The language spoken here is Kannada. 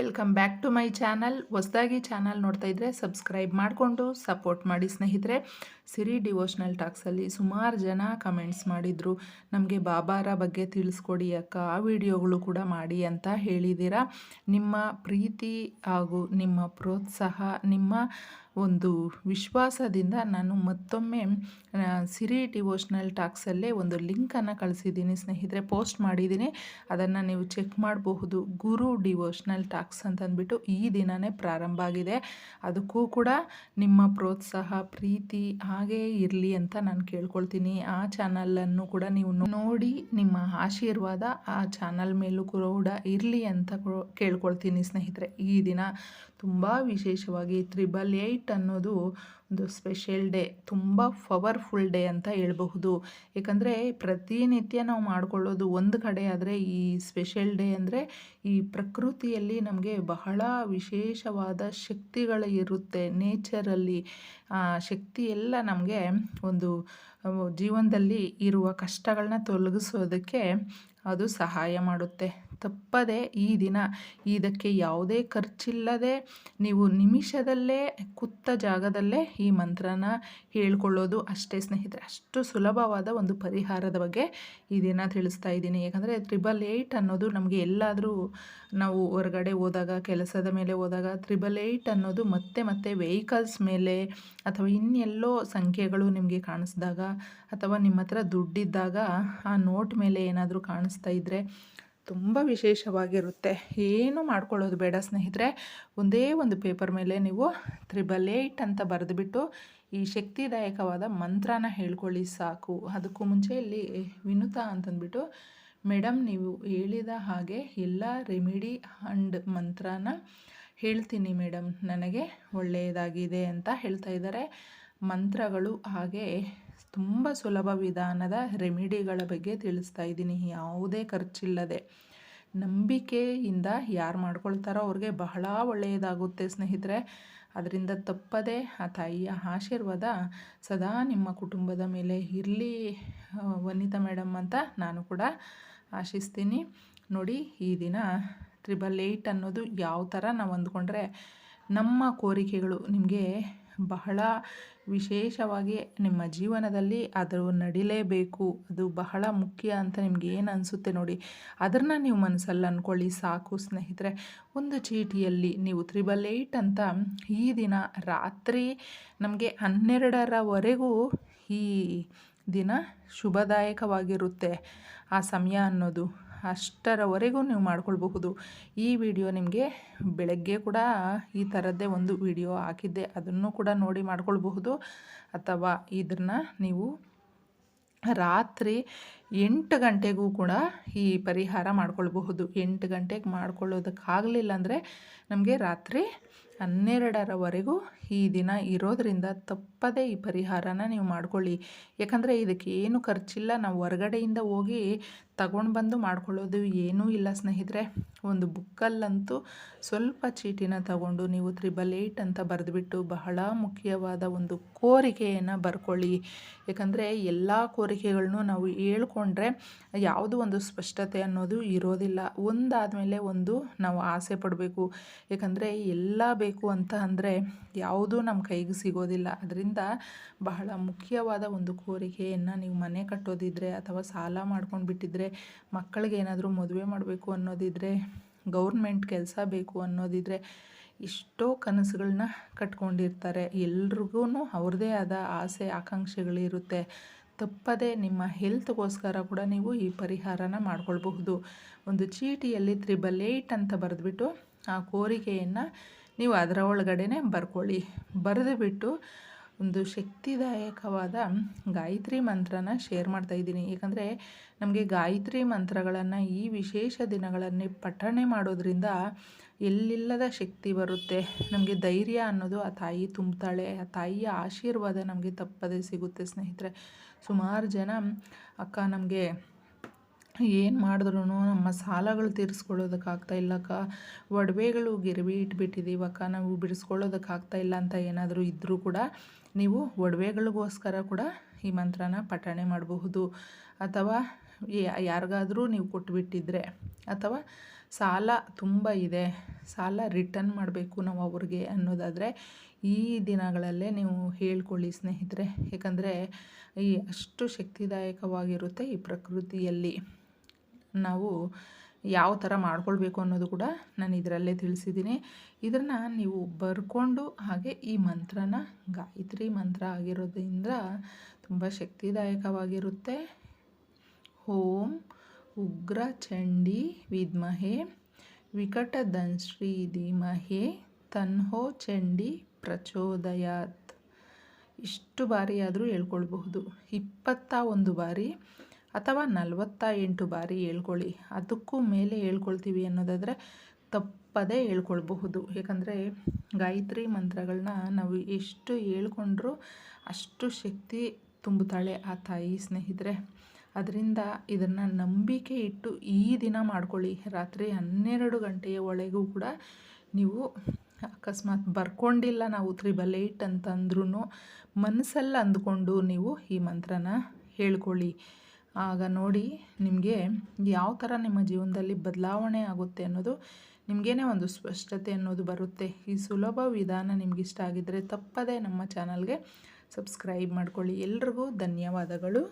Welcome back to my channel ಹೊಸದಾಗಿ ಚಾನಲ್ ನೋಡ್ತಾ ಇದ್ದರೆ ಸಬ್ಸ್ಕ್ರೈಬ್ ಮಾಡಿಕೊಂಡು ಸಪೋರ್ಟ್ ಮಾಡಿ ಸ್ನೇಹಿತರೆ. ಸಿರಿ ಡಿವೋಷ್ನಲ್ ಟಾಕ್ಸಲ್ಲಿ ಸುಮಾರು ಜನ ಕಮೆಂಟ್ಸ್ ಮಾಡಿದರು. ನಮಗೆ ಬಾಬಾರ ಬಗ್ಗೆ ತಿಳಿಸ್ಕೊಡಿ ಅಕ್ಕ, ಆ ವಿಡಿಯೋಗಳು ಕೂಡ ಮಾಡಿ ಅಂತ ಹೇಳಿದ್ದೀರಾ ನಿಮ್ಮ ಪ್ರೀತಿ ಹಾಗೂ ನಿಮ್ಮ ಪ್ರೋತ್ಸಾಹ, ನಿಮ್ಮ ಒಂದು ವಿಶ್ವಾಸದಿಂದ ನಾನು ಮತ್ತೊಮ್ಮೆ ಸಿರಿ ಡಿವೋಷ್ನಲ್ ಟಾಕ್ಸಲ್ಲೇ ಒಂದು ಲಿಂಕನ್ನು ಕಳಿಸಿದ್ದೀನಿ. ಸ್ನೇಹಿತರೆ, ಪೋಸ್ಟ್ ಮಾಡಿದ್ದೀನಿ. ಅದನ್ನು ನೀವು ಚೆಕ್ ಮಾಡಬಹುದು. ಗುರು ಡಿವೋಷ್ನಲ್ ಟಾಕ್ಸ್ ಅಂತಂದ್ಬಿಟ್ಟು ಈ ದಿನವೇ ಪ್ರಾರಂಭ ಆಗಿದೆ. ಅದಕ್ಕೂ ಕೂಡ ನಿಮ್ಮ ಪ್ರೋತ್ಸಾಹ, ಪ್ರೀತಿ ಹಾಗೇ ಇರಲಿ ಅಂತ ನಾನು ಕೇಳ್ಕೊಳ್ತೀನಿ. ಆ ಚಾನಲನ್ನು ಕೂಡ ನೀವು ನೋಡಿ ನಿಮ್ಮ ಆಶೀರ್ವಾದ ಆ ಚಾನಲ್ ಮೇಲೂ ಕೂಡ ಇರಲಿ ಅಂತ ಕೇಳ್ಕೊಳ್ತೀನಿ ಸ್ನೇಹಿತರೆ. ಈ ದಿನ ತುಂಬ ವಿಶೇಷವಾಗಿ ತ್ರಿಬಲ್ ಏಯ್ಟ್ ಅನ್ನೋದು ಒಂದು ಸ್ಪೆಷಲ್ ಡೇ, ತುಂಬ ಪವರ್ಫುಲ್ ಡೇ ಅಂತ ಹೇಳಬಹುದು. ಏಕೆಂದರೆ ಪ್ರತಿನಿತ್ಯ ನಾವು ಮಾಡಿಕೊಳ್ಳೋದು ಒಂದು ಕಡೆ ಆದರೆ ಈ ಸ್ಪೆಷಲ್ ಡೇ ಅಂದರೆ ಈ ಪ್ರಕೃತಿಯಲ್ಲಿ ನಮಗೆ ಬಹಳ ವಿಶೇಷವಾದ ಶಕ್ತಿಗಳು ಇರುತ್ತೆ. ನೇಚರಲ್ಲಿ ಶಕ್ತಿ ಎಲ್ಲ ನಮಗೆ ಒಂದು ಜೀವನದಲ್ಲಿ ಇರುವ ಕಷ್ಟಗಳನ್ನ ತೊಲಗಿಸೋದಕ್ಕೆ ಅದು ಸಹಾಯ ಮಾಡುತ್ತೆ. ತಪ್ಪದೆ ಈ ದಿನ ಇದಕ್ಕೆ ಯಾವುದೇ ಖರ್ಚಿಲ್ಲದೆ ನೀವು ನಿಮಿಷದಲ್ಲೇ ಕುತ್ತ ಜಾಗದಲ್ಲೇ ಈ ಮಂತ್ರನ ಹೇಳ್ಕೊಳ್ಳೋದು ಅಷ್ಟೇ ಸ್ನೇಹಿತರೆ. ಅಷ್ಟು ಸುಲಭವಾದ ಒಂದು ಪರಿಹಾರದ ಬಗ್ಗೆ ಇದನ್ನು ತಿಳಿಸ್ತಾ ಇದ್ದೀನಿ. ಯಾಕಂದರೆ ತ್ರಿಬಲ್ ಏಯ್ಟ್ ಅನ್ನೋದು ನಮಗೆ ಎಲ್ಲಾದರೂ ನಾವು ಹೊರಗಡೆ ಹೋದಾಗ, ಕೆಲಸದ ಮೇಲೆ ಹೋದಾಗ ತ್ರಿಬಲ್ ಏಯ್ಟ್ ಅನ್ನೋದು ಮತ್ತೆ ಮತ್ತೆ ವೆಹಿಕಲ್ಸ್ ಮೇಲೆ ಅಥವಾ ಇನ್ನೆಲ್ಲೋ ಸಂಖ್ಯೆಗಳು ನಿಮಗೆ ಕಾಣಿಸಿದಾಗ ಅಥವಾ ನಿಮ್ಮ ಹತ್ರ ದುಡ್ಡಿದ್ದಾಗ ಆ ನೋಟ್ ಮೇಲೆ ಏನಾದರೂ ಕಾಣಿಸ್ತಾ ಇದ್ದರೆ ತುಂಬ ವಿಶೇಷವಾಗಿರುತ್ತೆ. ಏನು ಮಾಡ್ಕೊಳ್ಳೋದು ಬೇಡ ಸ್ನೇಹಿತರೆ. ಒಂದೇ ಒಂದು ಪೇಪರ್ ಮೇಲೆ ನೀವು ತ್ರಿಬಲ್ ಏಯ್ಟ್ ಅಂತ ಬರೆದುಬಿಟ್ಟು ಈ ಶಕ್ತಿದಾಯಕವಾದ ಮಂತ್ರನ ಹೇಳ್ಕೊಳ್ಳಿ ಸಾಕು. ಅದಕ್ಕೂ ಮುಂಚೆ ಇಲ್ಲಿ ವಿನುತಾ ಅಂತಂದ್ಬಿಟ್ಟು ಮೇಡಮ್ ನೀವು ಹೇಳಿದ ಹಾಗೆ ಎಲ್ಲ ರೆಮಿಡಿ ಆ್ಯಂಡ್ ಮಂತ್ರನ ಹೇಳ್ತೀನಿ ಮೇಡಮ್ ನನಗೆ ಒಳ್ಳೆಯದಾಗಿದೆ ಅಂತ ಹೇಳ್ತಾ ಇದ್ದಾರೆ. ಮಂತ್ರಗಳು ಹಾಗೆ ತುಂಬ ಸುಲಭ ವಿಧಾನದ ರೆಮಿಡಿಗಳ ಬಗ್ಗೆ ತಿಳಿಸ್ತಾ ಇದ್ದೀನಿ. ಯಾವುದೇ ಖರ್ಚಿಲ್ಲದೆ. ನಂಬಿಕೆಯಿಂದ ಯಾರು ಮಾಡ್ಕೊಳ್ತಾರೋ ಅವ್ರಿಗೆ ಬಹಳ ಒಳ್ಳೆಯದಾಗುತ್ತೆ ಸ್ನೇಹಿತರೆ. ಅದರಿಂದ ತಪ್ಪದೆ ಆ ತಾಯಿಯ ಆಶೀರ್ವಾದ ಸದಾ ನಿಮ್ಮ ಕುಟುಂಬದ ಮೇಲೆ ಇರಲಿ ವನಿತಾ ಮೇಡಮ್ ಅಂತ ನಾನು ಕೂಡ ಆಶಿಸ್ತೀನಿ. ನೋಡಿ, ಈ ದಿನ ತ್ರಿಬಲ್ ಏಯ್ಟ್ ಅನ್ನೋದು ಯಾವ ಥರ ನಾವು ಅಂದ್ಕೊಂಡ್ರೆ ನಮ್ಮ ಕೋರಿಕೆಗಳು ನಿಮಗೆ ಬಹಳ ವಿಶೇಷವಾಗಿ ನಿಮ್ಮ ಜೀವನದಲ್ಲಿ ಅದು ನಡಿಲೇಬೇಕು. ಅದು ಬಹಳ ಮುಖ್ಯ ಅಂತ ನಿಮ್ಗೆ ಏನು ಅನಿಸುತ್ತೆ ನೋಡಿ. ಅದನ್ನು ನೀವು ಮನಸ್ಸಲ್ಲಿ ಅಂದ್ಕೊಳ್ಳಿ ಸಾಕು ಸ್ನೇಹಿತರೆ, ಒಂದು ಚೀಟಿಯಲ್ಲಿ ನೀವು ತ್ರಿಬಲ್ ಏಯ್ಟ್ ಅಂತ ಈ ದಿನ ರಾತ್ರಿ ನಮಗೆ ಹನ್ನೆರಡರವರೆಗೂ ಈ ದಿನ ಶುಭದಾಯಕವಾಗಿರುತ್ತೆ. ಆ ಸಮಯ ಅನ್ನೋದು. ಅಷ್ಟರವರೆಗೂ ನೀವು ಮಾಡ್ಕೊಳ್ಬಹುದು. ಈ ವಿಡಿಯೋ ನಿಮಗೆ ಬೆಳಗ್ಗೆ ಕೂಡ ಈ ಥರದ್ದೇ ಒಂದು ವಿಡಿಯೋ ಹಾಕಿದ್ದೆ. ಅದನ್ನು ಕೂಡ ನೋಡಿ ಮಾಡ್ಕೊಳ್ಬಹುದು. ಅಥವಾ ಇದನ್ನು ನೀವು ರಾತ್ರಿ ಎಂಟು ಗಂಟೆಗೂ ಕೂಡ ಈ ಪರಿಹಾರ ಮಾಡ್ಕೊಳ್ಬಹುದು. ಎಂಟು ಗಂಟೆಗೆ ಮಾಡ್ಕೊಳ್ಳೋದಕ್ಕಾಗಲಿಲ್ಲ ಅಂದರೆ ನಮಗೆ ರಾತ್ರಿ ಹನ್ನೆರಡರವರೆಗೂ ಈ ದಿನ ಇರೋದರಿಂದ ತಪ್ಪದೇ ಈ ಪರಿಹಾರನ ನೀವು ಮಾಡ್ಕೊಳ್ಳಿ. ಯಾಕಂದರೆ ಇದಕ್ಕೆ ಏನು ಖರ್ಚಿಲ್ಲ. ನಾವು ಹೊರಗಡೆಯಿಂದ ಹೋಗಿ ತಗೊಂಡು ಬಂದು ಮಾಡ್ಕೊಳ್ಳೋದು ಏನೂ ಇಲ್ಲ ಸ್ನೇಹಿತರೆ. ಒಂದು ಬುಕ್ಕಲ್ಲಂತೂ ಸ್ವಲ್ಪ ಚೀಟಿನ ತಗೊಂಡು ನೀವು ತ್ರಿಬಲ್ ಏಟ್ ಅಂತ ಬರೆದುಬಿಟ್ಟು ಬಹಳ ಮುಖ್ಯವಾದ ಒಂದು ಕೋರಿಕೆಯನ್ನು ಬರ್ಕೊಳ್ಳಿ. ಯಾಕಂದರೆ ಎಲ್ಲ ಕೋರಿಕೆಗಳನ್ನೂ ನಾವು ಹೇಳ್ಕೊಂಡ್ರೆ ಯಾವುದು ಒಂದು ಸ್ಪಷ್ಟತೆ ಅನ್ನೋದು ಇರೋದಿಲ್ಲ. ಒಂದಾದಮೇಲೆ ಒಂದು ನಾವು ಆಸೆ ಪಡಬೇಕು. ಯಾಕಂದರೆ ಎಲ್ಲ ಬೇಕು ಅಂತ ಅಂದರೆ ಯಾವುದೂ ನಮ್ಮ ಕೈಗೆ ಸಿಗೋದಿಲ್ಲ. ಅದರಿಂದ ಬಹಳ ಮುಖ್ಯವಾದ ಒಂದು ಕೋರಿಕೆಯನ್ನು ನೀವು ಮನೆ ಕಟ್ಟೋದಿದ್ರೆ ಅಥವಾ ಸಾಲ ಮಾಡ್ಕೊಂಡು ಬಿಟ್ಟಿದ್ರೆ ಮಕ್ಕಳಿಗೆ ಏನಾದರೂ ಮದುವೆ ಮಾಡಬೇಕು ಅನ್ನೋದಿದ್ರೆ, ಗೌರ್ಮೆಂಟ್ ಕೆಲಸ ಬೇಕು ಅನ್ನೋದಿದ್ರೆ ಎಷ್ಟೋ ಕನಸುಗಳನ್ನ ಕಟ್ಕೊಂಡಿರ್ತಾರೆ. ಎಲ್ರಿಗೂ ಅವ್ರದ್ದೇ ಆದ ಆಸೆ, ಆಕಾಂಕ್ಷೆಗಳಿರುತ್ತೆ. ತಪ್ಪದೆ ನಿಮ್ಮ ಹೆಲ್ತ್ಗೋಸ್ಕರ ಕೂಡ ನೀವು ಈ ಪರಿಹಾರನ ಮಾಡ್ಕೊಳ್ಬಹುದು. ಒಂದು ಚೀಟಿಯಲ್ಲಿ ತ್ರಿಬಲ್ ಏಯ್ಟ್ ಅಂತ ಬರೆದ್ಬಿಟ್ಟು ಆ ಕೋರಿಕೆಯನ್ನು ನೀವು ಅದರ ಒಳಗಡೆ ಬರ್ಕೊಳ್ಳಿ. ಬರೆದು ಬಿಟ್ಟು ಒಂದು ಶಕ್ತಿದಾಯಕವಾದ ಗಾಯತ್ರಿ ಮಂತ್ರನ ಶೇರ್ ಮಾಡ್ತಾ ಇದ್ದೀನಿ. ಏಕೆಂದರೆ ನಮಗೆ ಗಾಯತ್ರಿ ಮಂತ್ರಗಳನ್ನು ಈ ವಿಶೇಷ ದಿನಗಳಲ್ಲಿ ಪಠಣೆ ಮಾಡೋದ್ರಿಂದ ಎಲ್ಲಿಲ್ಲದ ಶಕ್ತಿ ಬರುತ್ತೆ, ನಮಗೆ ಧೈರ್ಯ ಅನ್ನೋದು ಆ ತಾಯಿ ತುಂಬ್ತಾಳೆ, ಆ ತಾಯಿಯ ಆಶೀರ್ವಾದ ನಮಗೆ ತಪ್ಪದೇ ಸಿಗುತ್ತೆ ಸ್ನೇಹಿತರೆ. ಸುಮಾರು ಜನ ಅಕ್ಕ ನಮಗೆ ಏನು ಮಾಡಿದ್ರು ನಮ್ಮ ಸಾಲಗಳು ತೀರಿಸ್ಕೊಳ್ಳೋದಕ್ಕಾಗ್ತಾ ಇಲ್ಲಕ್ಕ. ಒಡವೆಗಳು ಗಿರವಿ ಇಟ್ಬಿಟ್ಟಿದ್ದೀವಕ್ಕ ನಾವು ಬಿಡಿಸ್ಕೊಳ್ಳೋದಕ್ಕಾಗ್ತಾ ಇಲ್ಲ ಅಂತ ಏನಾದರೂ ಇದ್ದರೂ ಕೂಡ ನೀವು ಒಡವೆಗಳಿಗೋಸ್ಕರ ಕೂಡ ಈ ಮಂತ್ರನ ಪಠಣೆ ಮಾಡಬಹುದು. ಅಥವಾ ಯಾರಿಗಾದರೂ ನೀವು ಕೊಟ್ಬಿಟ್ಟಿದ್ರೆ ಅಥವಾ ಸಾಲ ತುಂಬ ಇದೆ, ಸಾಲ ರಿಟರ್ನ್ ಮಾಡಬೇಕು ನಾವು ಅವ್ರಿಗೆ ಅನ್ನೋದಾದರೆ ಈ ದಿನಗಳಲ್ಲೇ ನೀವು ಹೇಳ್ಕೊಳ್ಳಿ ಸ್ನೇಹಿತರೆ. ಏಕೆಂದರೆ ಈ ಅಷ್ಟು ಶಕ್ತಿದಾಯಕವಾಗಿರುತ್ತೆ ಈ ಪ್ರಕೃತಿಯಲ್ಲಿ. ನಾವು ಯಾವ ಥರ ಮಾಡ್ಕೊಳ್ಬೇಕು ಅನ್ನೋದು ಕೂಡ ನಾನು ಇದರಲ್ಲೇ ತಿಳಿಸಿದ್ದೀನಿ. ಇದನ್ನು ನೀವು ಬರ್ಕೊಂಡು ಹಾಗೆ ಈ ಮಂತ್ರನ, ಗಾಯತ್ರಿ ಮಂತ್ರ ಆಗಿರೋದ್ರಿಂದ ತುಂಬ ಶಕ್ತಿದಾಯಕವಾಗಿರುತ್ತೆ. ಓಂ ಉಗ್ರ ಚಂಡಿ ವಿದ್ಮಹೆ, ವಿಕಟದಂಶ್ರೀ ಧೀಮಹೆ, ತನ್ಹೋ ಚಂಡಿ ಪ್ರಚೋದಯಾತ್. ಇಷ್ಟು ಬಾರಿ ಆದರೂ ಹೇಳ್ಕೊಳ್ಬಹುದು. ಇಪ್ಪತ್ತ ಒಂದು ಬಾರಿ ಅಥವಾ ನಲವತ್ತ ಎಂಟು ಬಾರಿ ಹೇಳ್ಕೊಳ್ಳಿ. ಅದಕ್ಕೂ ಮೇಲೆ ಹೇಳ್ಕೊಳ್ತೀವಿ ಅನ್ನೋದಾದರೆ ತಪ್ಪದೇ ಹೇಳ್ಕೊಳ್ಬಹುದು. ಏಕೆಂದರೆ ಗಾಯತ್ರಿ ಮಂತ್ರಗಳನ್ನ ನಾವು ಎಷ್ಟು ಹೇಳ್ಕೊಂಡ್ರೂ ಅಷ್ಟು ಶಕ್ತಿ ತುಂಬುತ್ತಾಳೆ ಆ ತಾಯಿ ಸ್ನೇಹಿತರೆ. ಅದರಿಂದ ಇದನ್ನು ನಂಬಿಕೆ ಇಟ್ಟು ಈ ದಿನ ಮಾಡ್ಕೊಳ್ಳಿ. ರಾತ್ರಿ ಹನ್ನೆರಡು ಗಂಟೆಯ ಒಳಗೂ ಕೂಡ ನೀವು ಅಕಸ್ಮಾತ್ ಬರ್ಕೊಂಡಿಲ್ಲ ನಾವು ತ್ರಿಬಲ್ ಏಯ್ಟ್ ಅಂತಂದ್ರೂ ಮನಸ್ಸಲ್ಲಿ ಅಂದ್ಕೊಂಡು ನೀವು ಈ ಮಂತ್ರನ ಹೇಳ್ಕೊಳ್ಳಿ. ಆಗ ನೋಡಿ ನಿಮಗೆ ಯಾವ ಥರ ನಿಮ್ಮ ಜೀವನದಲ್ಲಿ ಬದಲಾವಣೆ ಆಗುತ್ತೆ ಅನ್ನೋದು ನಿಮಗೇನೆ ಒಂದು ಸ್ಪಷ್ಟತೆ ಅನ್ನೋದು ಬರುತ್ತೆ. ಈ ಸುಲಭ ವಿಧಾನ ನಿಮಗಿಷ್ಟ ಆಗಿದ್ದರೆ ತಪ್ಪದೇ ನಮ್ಮ ಚಾನಲ್ಗೆ ಸಬ್ಸ್ಕ್ರೈಬ್ ಮಾಡ್ಕೊಳ್ಳಿ. ಎಲ್ರಿಗೂ ಧನ್ಯವಾದಗಳು.